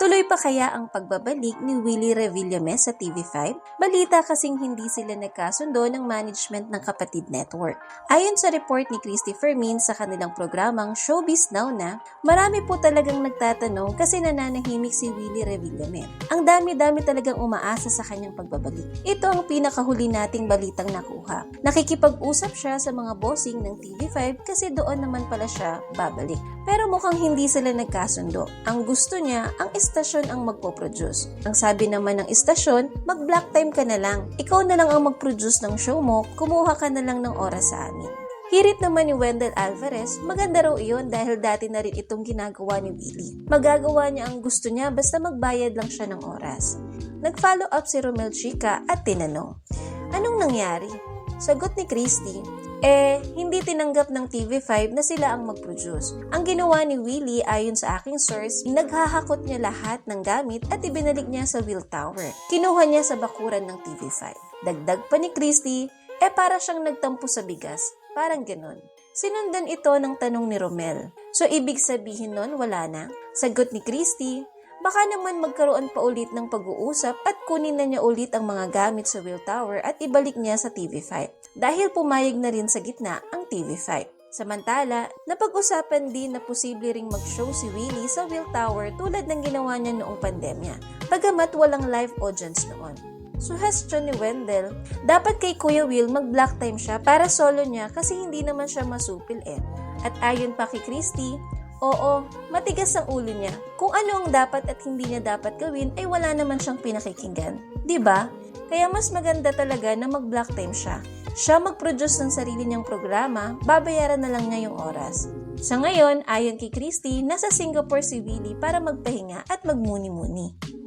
Tuloy pa kaya ang pagbabalik ni Willie Revillame sa TV5? Balita kasing hindi sila nagkasundo ng management ng Kapatid Network. Ayon sa report ni Christy Fermin sa kanilang programang Showbiz Now na, marami po talagang nagtatanong kasi nananahimik si Willie Revillame. Ang dami-dami talagang umaasa sa kanyang pagbabalik. Ito ang pinakahuli nating balitang nakuha. Nakikipag-usap siya sa mga bossing ng TV5 kasi doon naman pala siya babalik. Pero mukhang hindi sila nagkasundo. Ang gusto niya, ang istasyon ang magpo-produce. Ang sabi naman ng istasyon, mag-black time ka na lang. Ikaw na lang ang mag-produce ng show mo, kumuha ka na lang ng oras sa amin. Hirit naman ni Wendell Alvarez, maganda raw iyon dahil dati na rin itong ginagawa ni Willie. Magagawa niya ang gusto niya basta magbayad lang siya ng oras. Nag-follow up si Romel Chica at tinanong, Anong nangyari? Sagot ni Christy, eh, hindi tinanggap ng TV5 na sila ang mag-produce. Ang ginawa ni Willie ayon sa aking source, naghahakot niya lahat ng gamit at ibinalik niya sa Will Tower. Kinuha niya sa bakuran ng TV5. Dagdag pa ni Christy, eh para siyang nagtampo sa bigas. Parang ganon. Sinundan ito ng tanong ni Romel. So ibig sabihin nun wala na? Sagot ni Christy, baka naman magkaroon pa ulit ng pag-uusap at kunin na niya ulit ang mga gamit sa Will Tower at ibalik niya sa TV5 dahil pumayag na rin sa gitna ang TV5. Samantala, napag-usapan din na posible ring mag-show si Willie sa Will Tower tulad ng ginawa niya noong pandemya, bagamat walang live audience noon. Suhestyon ni Wendell, dapat kay Kuya Will mag-black time siya para solo niya kasi hindi naman siya masupil eh. At ayon pa kay Christy, oo, matigas ang ulo niya. Kung ano ang dapat at hindi niya dapat gawin ay wala naman siyang pinakikinggan. ba? Kaya mas maganda talaga na mag-black time siya. Siya mag-produce ng sarili niyang programa, babayaran na lang niya yung oras. Sa ngayon, ayon kay Christy, nasa Singapore si Willie para magpahinga at magmuni-muni.